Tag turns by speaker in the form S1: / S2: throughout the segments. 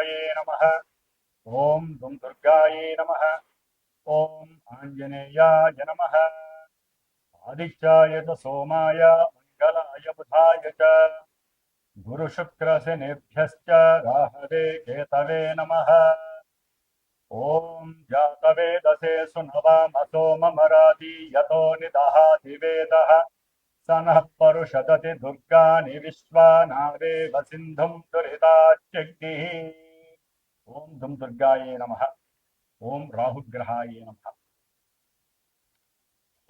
S1: श्रीमातये नमः। ॐ दुं दुर्गायै नमः। ॐ आञ्जनेयाय नमः। आदित्याय च सोमाय, मङ्गलाय बुधाय च। गुरुशुक्रशनेभ्यश्च राहवे केतवे नमः। ॐ जातवेदसे सुनवामसो ममराति यतो निदहाति वेदः। स नः परुषदति दुर्गानि विश्वानारेव सिन्धुम् दुरिताच्यग्निः ఓం దుమ్ దుర్గాయే నమ. ఓం రాహుగ్రహాయే నమ.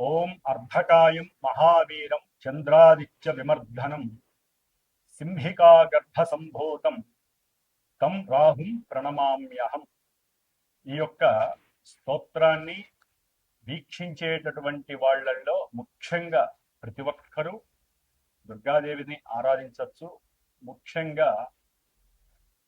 S1: ఓం అర్ధకాయం మహావీరం చంద్రాదిత్య విమర్ధనం సింహికాగర్భసంభూతం తం రాహుం ప్రణమామ్యహం. ఈ యొక్క స్తోత్రాన్ని వీక్షించేటటువంటి వాళ్ళల్లో ముఖ్యంగా ప్రతి ఒక్కరూ దుర్గాదేవిని ఆరాధించవచ్చు ముఖ్యంగా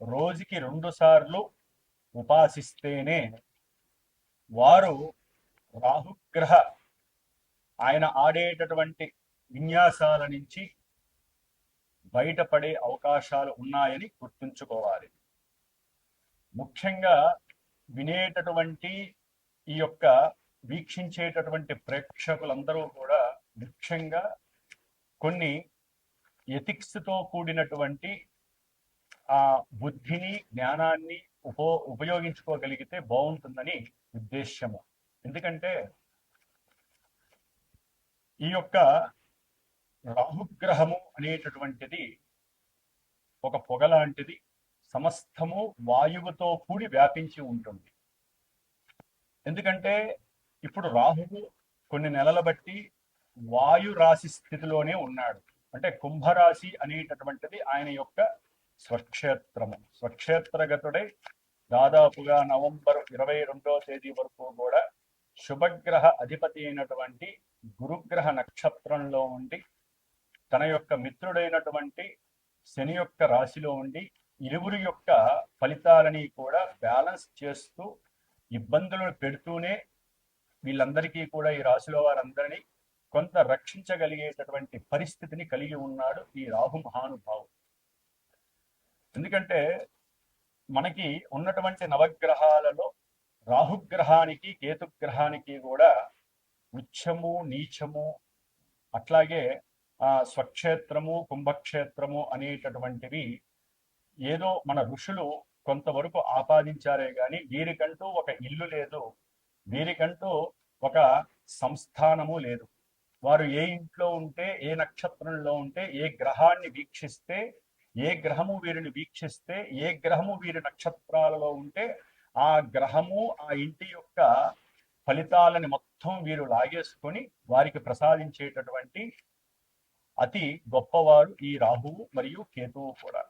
S1: రోజుకి రెండు సార్లు ఉపాసిస్తేనే వారు రాహుగ్రహ ఆయన ఆడేటటువంటి విన్యాసాల నుంచి బయటపడే అవకాశాలు ఉన్నాయని గుర్తుంచుకోవాలి. ముఖ్యంగా వినేటటువంటి ఈ యొక్క వీక్షించేటటువంటి ప్రేక్షకులందరూ కూడా ముఖ్యంగా కొన్ని ఎథిక్స్తో కూడినటువంటి ఆ బుద్ధిని జ్ఞానాన్ని ఉపో ఉపయోగించుకోగలిగితే బాగుంటుందని ఉద్దేశ్యము. ఎందుకంటే ఈ యొక్క రాహుగ్రహము అనేటటువంటిది ఒక పొగ లాంటిది సమస్తము వాయువుతో కూడి వ్యాపించి ఉంటుంది. ఎందుకంటే ఇప్పుడు రాహువు కొన్ని నెలల బట్టి వాయు రాశి స్థితిలోనే ఉన్నాడు. అంటే కుంభరాశి అనేటటువంటిది ఆయన యొక్క స్వక్షేత్రము. స్వక్షేత్రగతుడై దాదాపుగా నవంబర్ ఇరవై రెండో తేదీ వరకు కూడా శుభగ్రహ అధిపతి అయినటువంటి గురుగ్రహ నక్షత్రంలో ఉండి తన యొక్క మిత్రుడైనటువంటి శని యొక్క రాశిలో ఉండి ఇరువురి యొక్క ఫలితాలని కూడా బ్యాలెన్స్ చేస్తూ ఇబ్బందులను పెడుతూనే వీళ్ళందరికీ కూడా ఈ రాశిలో వారందరినీ కొంత రక్షించగలిగేటటువంటి పరిస్థితిని కలిగి ఉన్నాడు ఈ రాహు మహానుభావుడు. ఎందుకంటే మనకి ఉన్నటువంటి నవగ్రహాలలో రాహుగ్రహానికి కేతుగ్రహానికి కూడా ఉచ్చము నీచము అట్లాగే ఆ స్వక్షేత్రము కుంభక్షేత్రము అనేటటువంటివి ఏదో మన ఋషులు కొంతవరకు ఆపాదించారే గాని వీరికంటూ ఒక ఇల్లు లేదు. వీరికంటూ ఒక సంస్థానము లేదు. వారు ఏ ఇంట్లో ఉంటే ఏ నక్షత్రంలో ఉంటే ఏ గ్రహాన్ని వీక్షిస్తే ఏ గ్రహము వీరిని వీక్షిస్తే ఏ గ్రహము వీరి నక్షత్రాలలో ఉంటే ఆ గ్రహము ఆ ఇంటి యొక్క ఫలితాలని మొత్తం వీరు లాగేసుకొని వారికి ప్రసాదించేటటువంటి అతి గొప్పవారు ఈ రాహువు మరియు కేతువు కూడా.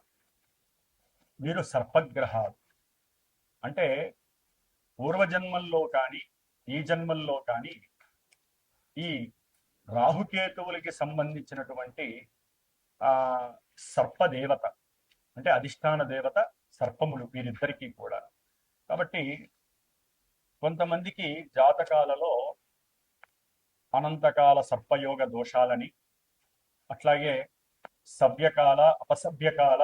S1: వీరు సర్పగ్రహాలు. అంటే పూర్వజన్మల్లో కానీ ఈ జన్మల్లో కానీ ఈ రాహుకేతువులకి సంబంధించినటువంటి ఆ సర్పదేవత. అంటే అధిష్టాన దేవత సర్పములు వీరిద్దరికీ కూడా. కాబట్టి కొంతమందికి జాతకాలలో అనంతకాల సర్పయోగ దోషాలని అట్లాగే సవ్యకాల అపసభ్యకాల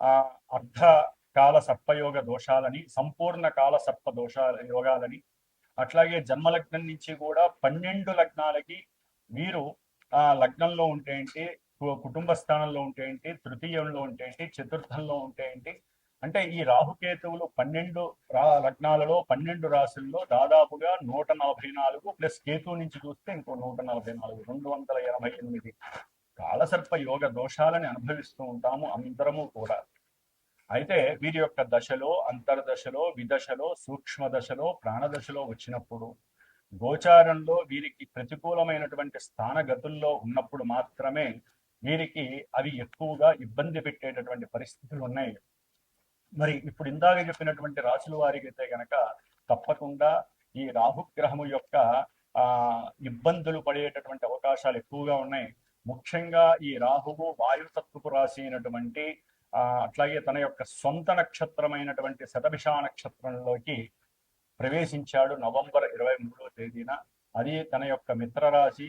S1: ఆ అర్ధకాల సర్పయోగ దోషాలని సంపూర్ణ కాల సర్ప దోషాల యోగాలని అట్లాగే జన్మలగ్నం నుంచి కూడా పన్నెండు లగ్నాలకి వీరు ఆ లగ్నంలో ఉంటే ఏంటి కుటుంబ స్థానంలో ఉంటే ఏంటి తృతీయంలో ఉంటే ఏంటి చతుర్థంలో ఉంటే ఏంటి అంటే ఈ రాహుకేతువులు పన్నెండు రా లగ్నాలలో పన్నెండు రాశుల్లో దాదాపుగా నూట నలభై నాలుగు ప్లస్ కేతు నుంచి చూస్తే ఇంకో నూట నలభై నాలుగు రెండు వందల ఎనభై ఎనిమిది. కాలసర్ప యోగ దోషాలని అనుభవిస్తూ ఉంటాము అందరము కూడా. అయితే వీరి యొక్క దశలో అంతర్దశలో విదశలో సూక్ష్మ దశలో ప్రాణదశలో వచ్చినప్పుడు గోచారంలో వీరికి ప్రతికూలమైనటువంటి స్థానగతుల్లో ఉన్నప్పుడు మాత్రమే వీరికి అవి ఎక్కువగా ఇబ్బంది పెట్టేటటువంటి పరిస్థితులు ఉన్నాయి. మరి ఇప్పుడు ఇందాక చెప్పినటువంటి రాసుల వారికి అయితే గనక తప్పకుండా ఈ రాహుగ్రహము యొక్క ఆ ఇబ్బందులు పడేటటువంటి అవకాశాలు ఎక్కువగా ఉన్నాయి. ముఖ్యంగా ఈ రాహువు వాయుతత్వపు రాశి అయినటువంటి ఆ అట్లాగే తన యొక్క సొంత నక్షత్రమైనటువంటి శతభిష నక్షత్రంలోకి ప్రవేశించాడు నవంబర్ ఇరవై మూడవ తేదీన. అది తన యొక్క మిత్రరాశి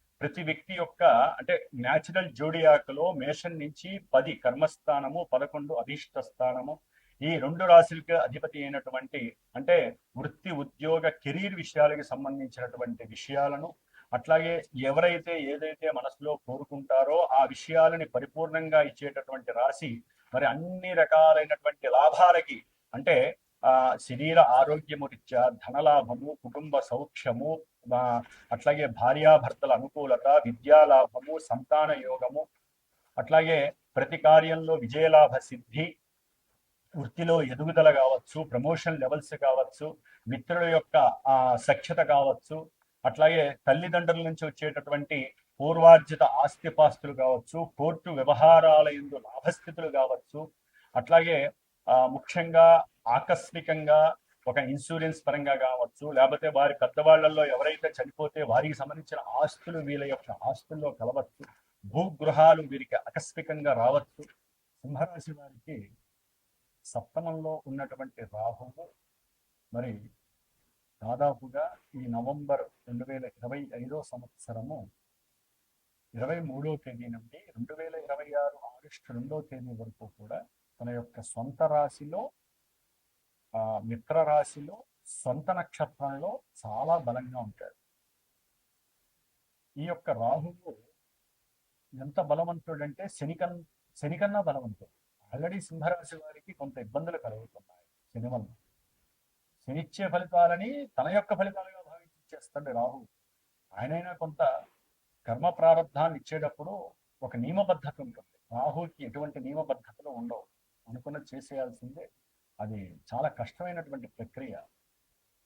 S1: ప్రతి వ్యక్తి యొక్క అంటే న్యాచురల్ జోడియాకులో మేషం నుంచి పది కర్మస్థానము పదకొండు అధిష్ట స్థానము ఈ రెండు రాశులకి అధిపతి అయినటువంటి అంటే వృత్తి ఉద్యోగ కెరీర్ విషయాలకి సంబంధించినటువంటి విషయాలను అట్లాగే ఎవరైతే ఏదైతే మనసులో కోరుకుంటారో ఆ విషయాలని పరిపూర్ణంగా ఇచ్చేటటువంటి రాశి మరి అన్ని రకాలైనటువంటి లాభాలకి అంటే ఆ శరీర ఆరోగ్యము రీత్యా ధనలాభము కుటుంబ సౌఖ్యము అట్లాగే భార్యాభర్తల అనుకూలత విద్యాలాభము సంతాన యోగము అట్లాగే ప్రతి కార్యంలో విజయలాభ సిద్ధి వృత్తిలో ఎదుగుదల కావచ్చు ప్రమోషన్ లెవెల్స్ కావచ్చు మిత్రుల యొక్క ఆ సఖ్యత కావచ్చు అట్లాగే తల్లిదండ్రుల నుంచి వచ్చేటటువంటి పూర్వార్జిత ఆస్తిపాస్తులు కావచ్చు కోర్టు వ్యవహారాల ఎందు లాభస్థితులు కావచ్చు అట్లాగే ముఖ్యంగా ఆకస్మికంగా ఒక ఇన్సూరెన్స్ పరంగా కావచ్చు లేకపోతే వారి పెద్దవాళ్ళలో ఎవరైతే చనిపోతే వారికి సంబంధించిన ఆస్తులు వీళ్ళ యొక్క ఆస్తుల్లో కలవచ్చు భూగృహాలు వీరికి ఆకస్మికంగా రావచ్చు. సింహరాశి వారికి సప్తమంలో ఉన్నటువంటి రాహువు మరి దాదాపుగా ఈ నవంబర్ రెండు వేల ఇరవై ఐదో సంవత్సరము ఇరవై మూడో తేదీ నుండి రెండు వేల ఇరవై ఆరు ఆగస్టు రెండో తేదీ వరకు కూడా తన యొక్క సొంత రాశిలో మిత్ర రాశిలో సొంత నక్షత్రంలో చాలా బలంగా ఉంటాడు ఈ యొక్క రాహువు ఎంత బలవంతుడంటే శనికన్ శనికన్నా బలవంతుడు. ఆల్రెడీ సింహరాశి వారికి కొంత ఇబ్బందులు కలుగుతున్నాయి శని వల్ల శనిచ్చే ఫలితాలని తన యొక్క ఫలితాలుగా భావించి ఇచ్చేస్తాడు రాహు. ఆయనైనా కొంత కర్మ ప్రారంధాన్ని ఇచ్చేటప్పుడు ఒక నియమబద్ధత ఉంటుంది. రాహుకి ఎటువంటి నియమబద్ధతలు ఉండవు. అనుకున్నది చేసేయాల్సిందే. అది చాలా కష్టమైనటువంటి ప్రక్రియ.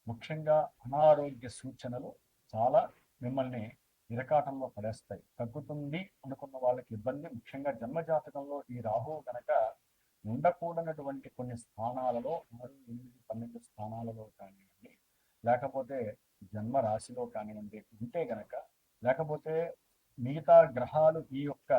S1: ముఖ్యంగా అనారోగ్య సూచనలు చాలా మిమ్మల్ని ఇరకాటంలో పడేస్తాయి. తగ్గుతుంది అనుకున్న వాళ్ళకి ఇబ్బంది. ముఖ్యంగా జన్మజాతకంలో ఈ రాహువు గనక ఉండకూడనటువంటి కొన్ని స్థానాలలో ఆరు ఎనిమిది పన్నెండు స్థానాలలో కానివ్వండి లేకపోతే జన్మ రాశిలో కానివ్వండి ఉంటే గనక లేకపోతే మిగతా గ్రహాలు ఈ యొక్క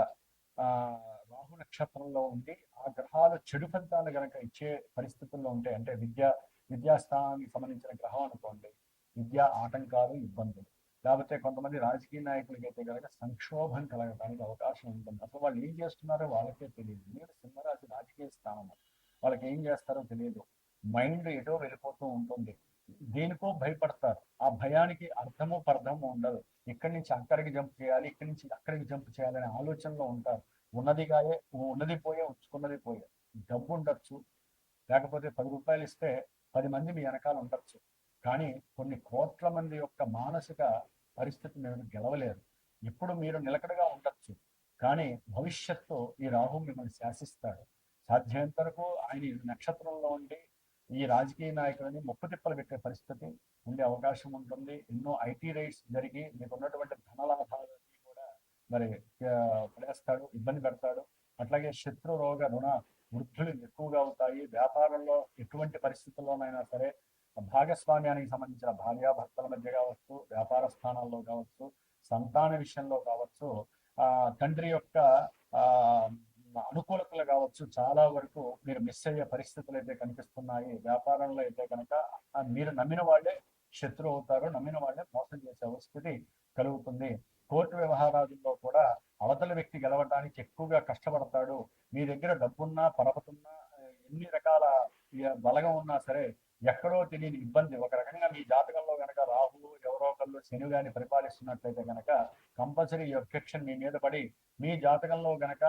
S1: నక్షత్రంలో ఉండి ఆ గ్రహాలు చెడు ఫలితాలు గనక ఇచ్చే పరిస్థితుల్లో ఉంటే అంటే విద్యా విద్యాస్థానానికి సంబంధించిన గ్రహం అనుకోండి విద్యా ఆటంకాలు ఇబ్బందులు. లేకపోతే కొంతమంది రాజకీయ నాయకులకి అయితే కనుక సంక్షోభం కలగడానికి అవకాశం ఉంటుంది. అసలు వాళ్ళు ఏం చేస్తున్నారో వాళ్ళకే తెలియదు. మీరు సింహరాశి రాజకీయ స్థానం వాళ్ళకి ఏం చేస్తారో తెలియదు. మైండ్ ఎటో వెళ్ళిపోతూ ఉంటుంది. దేనికో భయపడతారు. ఆ భయానికి అర్థము పర్థము ఉండదు. ఇక్కడి నుంచి అక్కడికి జంప్ చేయాలి ఇక్కడి నుంచి అక్కడికి జంప్ చేయాలనే ఆలోచనలో ఉంటారు. ఉన్నదిగాయే ఉన్నది పోయే ఉంచుకున్నది పోయే. డబ్బు ఉండొచ్చు. లేకపోతే పది రూపాయలు ఇస్తే పది మంది మీ వెనకాల ఉండొచ్చు. కానీ కొన్ని కోట్ల మంది యొక్క మానసిక పరిస్థితి మీరు గెలవలేరు ఇప్పుడు మీరు నిలకడగా ఉండొచ్చు. కానీ భవిష్యత్తు ఈ రాహు మిమ్మల్ని శాసిస్తాడు. సాధ్యమైనంత వరకు ఆయన నక్షత్రంలో ఉండి ఈ రాజకీయ నాయకులని ముప్పు తిప్పలు పెట్టే పరిస్థితి ఉండే అవకాశం ఉంటుంది. ఎన్నో ఐటీ రైట్స్ జరిగి మీకు ఉన్నటువంటి ధనలాభాలన్నీ మరి పడేస్తాడు ఇబ్బంది పెడతాడు. అట్లాగే శత్రు రోగ రుణ వృద్ధులు ఎక్కువగా అవుతాయి. వ్యాపారంలో ఎటువంటి పరిస్థితుల్లోనైనా సరే భాగస్వామ్యానికి సంబంధించిన భార్యాభర్తల మధ్య కావచ్చు వ్యాపార స్థానాల్లో కావచ్చు సంతాన విషయంలో కావచ్చు ఆ తండ్రి యొక్క ఆ అనుకూలతలు కావచ్చు చాలా వరకు మీరు మిస్ అయ్యే పరిస్థితులు అయితే కనిపిస్తున్నాయి. వ్యాపారంలో అయితే కనుక మీరు నమ్మిన వాళ్ళే శత్రు అవుతారు నమ్మిన వాళ్ళే మోసం చేసే పరిస్థితి కలుగుతుంది. కోర్టు వ్యవహారాదుల్లో కూడా అవతల వ్యక్తి గెలవడానికి ఎక్కువగా కష్టపడతాడు. మీ దగ్గర డబ్బున్నా పరపతున్నా ఎన్ని రకాల బలగం ఉన్నా సరే ఎక్కడో తెలియని ఇబ్బంది. ఒక రకంగా మీ జాతకంలో గనక రాహువు ఎవరో ఒకళ్ళు శని గాని పరిపాలిస్తున్నట్లయితే గనక కంపల్సరీ ఎఫెక్షన్ మీ మీద పడి మీ జాతకంలో గనక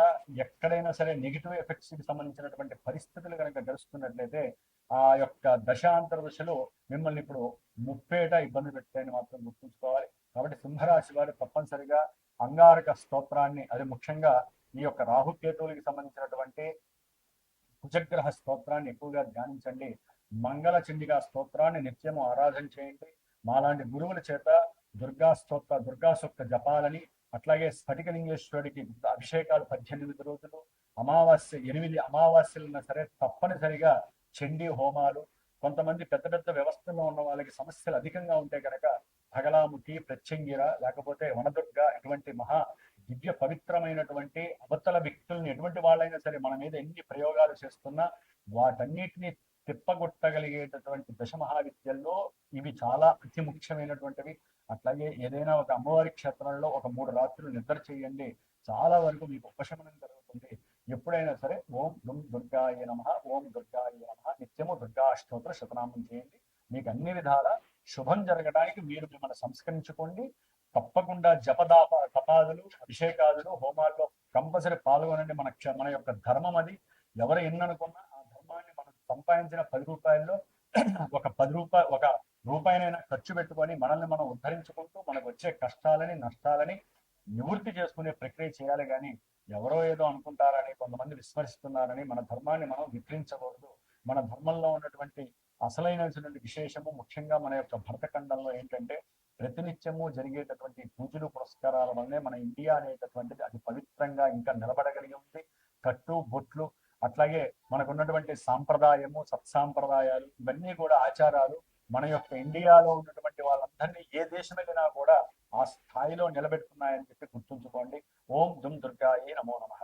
S1: ఎక్కడైనా సరే నెగిటివ్ ఎఫెక్ట్స్కి సంబంధించినటువంటి పరిస్థితులు గనక గడుస్తున్నట్లయితే ఆ యొక్క దశాంతర దశలో మిమ్మల్ని ఇప్పుడు ముప్పేట ఇబ్బంది పెట్టాయని మాత్రం గుర్తుంచుకోవాలి. కాబట్టి సింహరాశి వారు తప్పనిసరిగా అంగారక స్తోత్రాన్ని అది ముఖ్యంగా ఈ యొక్క రాహుకేతువులకి సంబంధించినటువంటి కుజగ్రహ స్తోత్రాన్ని ఎక్కువగా ధ్యానించండి. మంగళ చండిగా స్తోత్రాన్ని నిత్యము ఆరాధన చేయండి. మాలాంటి గురువుల చేత దుర్గా స్తోత్ర దుర్గా సూక్త జపాలని అట్లాగే స్ఫటికలింగేశ్వరుడికి అభిషేకాలు పద్దెనిమిది రోజులు అమావాస్య ఎనిమిది అమావాస్యలున్నా సరే తప్పనిసరిగా చండీ హోమాలు కొంతమంది పెద్ద పెద్ద వ్యవస్థల్లో ఉన్న వాళ్ళకి సమస్యలు అధికంగా ఉంటే కనుక భగలాముఖి ప్రత్యంగిర లేకపోతే వనదుర్గ ఇటువంటి మహా దివ్య పవిత్రమైనటువంటి అవతల వ్యక్తుల్ని ఎటువంటి వాళ్ళైనా సరే మన మీద ఎన్ని ప్రయోగాలు చేస్తున్నా వాటన్నిటిని తిప్పగొట్టగలిగేటటువంటి దశ మహావిద్యల్లో ఇవి చాలా అతి ముఖ్యమైనటువంటివి. అట్లాగే ఏదైనా ఒక అమ్మవారి క్షేత్రంలో ఒక మూడు రాత్రులు నిద్ర చేయండి. చాలా వరకు మీకు ఉపశమనం జరుగుతుంది. ఎప్పుడైనా సరే ఓం దుమ్ దుర్గాయ నమ ఓం దుర్గాయ నమ నిత్యము దుర్గాష్టోత్తర శతనామం చేయండి. మీకు అన్ని విధాల శుభం జరగడానికి మీరు మిమ్మల్ని సంస్కరించుకోండి. తప్పకుండా జపదాప తపాదులు అభిషేకాదులు హోమాల్లో కంపల్సరీ పాల్గొనండి. మన మన యొక్క ధర్మం అది. ఎవరు ఎన్ననుకున్నా ఆ ధర్మాన్ని మనం సంపాదించిన పది రూపాయల్లో ఒక పది రూపాయ ఒక రూపాయనైనా ఖర్చు పెట్టుకొని మనల్ని మనం ఉద్ధరించుకుంటూ మనకు వచ్చే కష్టాలని నష్టాలని నివృత్తి చేసుకునే ప్రక్రియ చేయాలి కానీ ఎవరో ఏదో అనుకుంటారని కొంతమంది విస్మరిస్తున్నారని మన ధర్మాన్ని మనం విక్రించకూడదు. మన ధర్మంలో ఉన్నటువంటి అసలైనటువంటి విశేషము ముఖ్యంగా మన యొక్క భరతఖండంలో ఏంటంటే ప్రతినిత్యము జరిగేటటువంటి పూజలు పురస్కారాల వల్లనే మన ఇండియా అనేటటువంటిది అది పవిత్రంగా ఇంకా నిలబడగలిగి ఉంది. కట్టు బొట్లు అట్లాగే మనకున్నటువంటి సాంప్రదాయము సత్సాంప్రదాయాలు ఇవన్నీ కూడా ఆచారాలు మన యొక్క ఇండియాలో ఉన్నటువంటి వాళ్ళందరినీ ఏ దేశమైనా కూడా ఆ స్థాయిలో నిలబెట్టుకున్నాయని చెప్పి గుర్తుంచుకోండి. ఓం దుమ్ దుర్గాయే నమో నమః